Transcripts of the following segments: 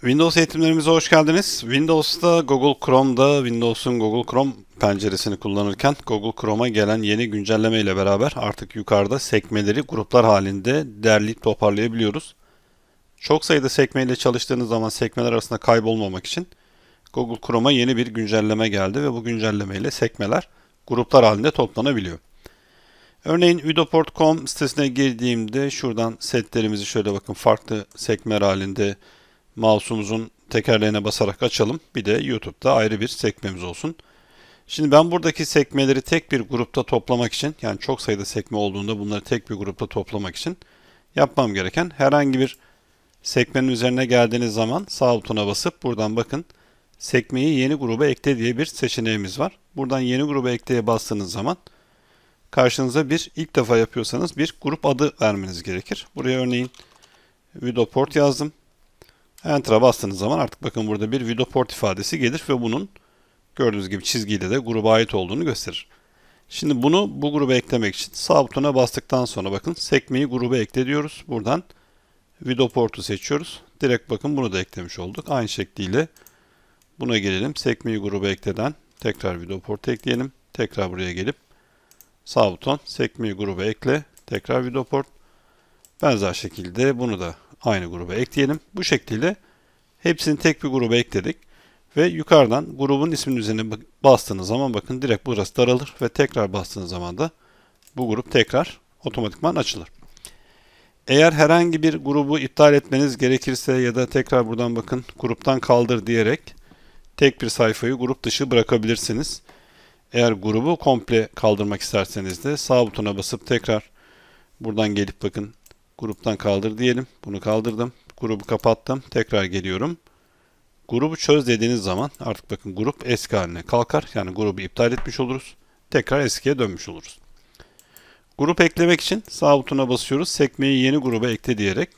Windows eğitimlerimize hoş geldiniz. Windows'ta Google Chrome'da Windows'un Google Chrome penceresini kullanırken Google Chrome'a gelen yeni güncelleme ile beraber artık yukarıda sekmeleri gruplar halinde derleyip toparlayabiliyoruz. Çok sayıda sekme ile çalıştığınız zaman sekmeler arasında kaybolmamak için Google Chrome'a yeni bir güncelleme geldi ve bu güncelleme ile sekmeler gruplar halinde toplanabiliyor. Örneğin udoport.com sitesine girdiğimde şuradan setlerimizi şöyle bakın farklı sekmeler halinde mouse'umuzun tekerleğine basarak açalım. Bir de YouTube'da ayrı bir sekmemiz olsun. Şimdi ben buradaki sekmeleri tek bir grupta toplamak için yani çok sayıda sekme olduğunda bunları tek bir grupta toplamak için yapmam gereken herhangi bir sekmenin üzerine geldiğiniz zaman sağ butona basıp buradan bakın sekmeyi yeni gruba ekle diye bir seçeneğimiz var. Buradan yeni gruba ekleye bastığınız zaman karşınıza bir ilk defa yapıyorsanız bir grup adı vermeniz gerekir. Buraya örneğin Vidoport yazdım. Enter'a bastığınız zaman artık bakın burada bir Vidoport ifadesi gelir ve bunun gördüğünüz gibi çizgiyle de gruba ait olduğunu gösterir. Şimdi bunu bu gruba eklemek için sağ butona bastıktan sonra bakın sekmeyi gruba ekle diyoruz. Buradan Vidoport'u seçiyoruz. Direkt bakın bunu da eklemiş olduk. Aynı şekliyle buna gelelim. Sekmeyi gruba ekleden tekrar Vidoport'u ekleyelim. Tekrar buraya gelip sağ buton sekmeyi gruba ekle. Tekrar Vidoport. Benzer şekilde bunu da aynı gruba ekleyelim. Bu şekilde hepsini tek bir gruba ekledik. Ve yukarıdan grubun isminin üzerine bastığınız zaman bakın direkt burası daralır ve tekrar bastığınız zaman da bu grup tekrar otomatikman açılır. Eğer herhangi bir grubu iptal etmeniz gerekirse ya da tekrar buradan bakın gruptan kaldır diyerek tek bir sayfayı grup dışı bırakabilirsiniz. Eğer grubu komple kaldırmak isterseniz de sağ butona basıp tekrar buradan gelip bakın gruptan kaldır diyelim. Bunu kaldırdım. Grubu kapattım. Tekrar geliyorum. Grubu çöz dediğiniz zaman artık bakın grup eski haline kalkar. Yani grubu iptal etmiş oluruz. Tekrar eskiye dönmüş oluruz. Grup eklemek için sağ butona basıyoruz. Sekmeyi yeni gruba ekle diyerek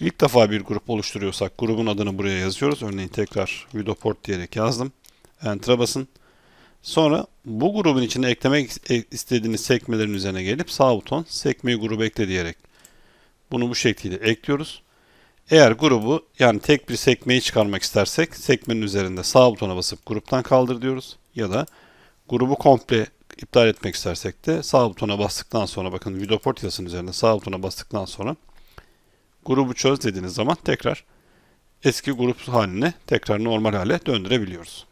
ilk defa bir grup oluşturuyorsak grubun adını buraya yazıyoruz. Örneğin tekrar Vidoport diyerek yazdım. Enter'a basın. Sonra bu grubun içine eklemek istediğiniz sekmelerin üzerine gelip sağ buton sekmeyi gruba ekle diyerek bunu bu şekilde ekliyoruz. Eğer grubu yani tek bir sekmeyi çıkarmak istersek sekmenin üzerinde sağ butona basıp gruptan kaldır diyoruz. Ya da grubu komple iptal etmek istersek de sağ butona bastıktan sonra bakın Vidoport yazısının üzerinde sağ butona bastıktan sonra grubu çöz dediğiniz zaman tekrar eski grup haline tekrar normal hale döndürebiliyoruz.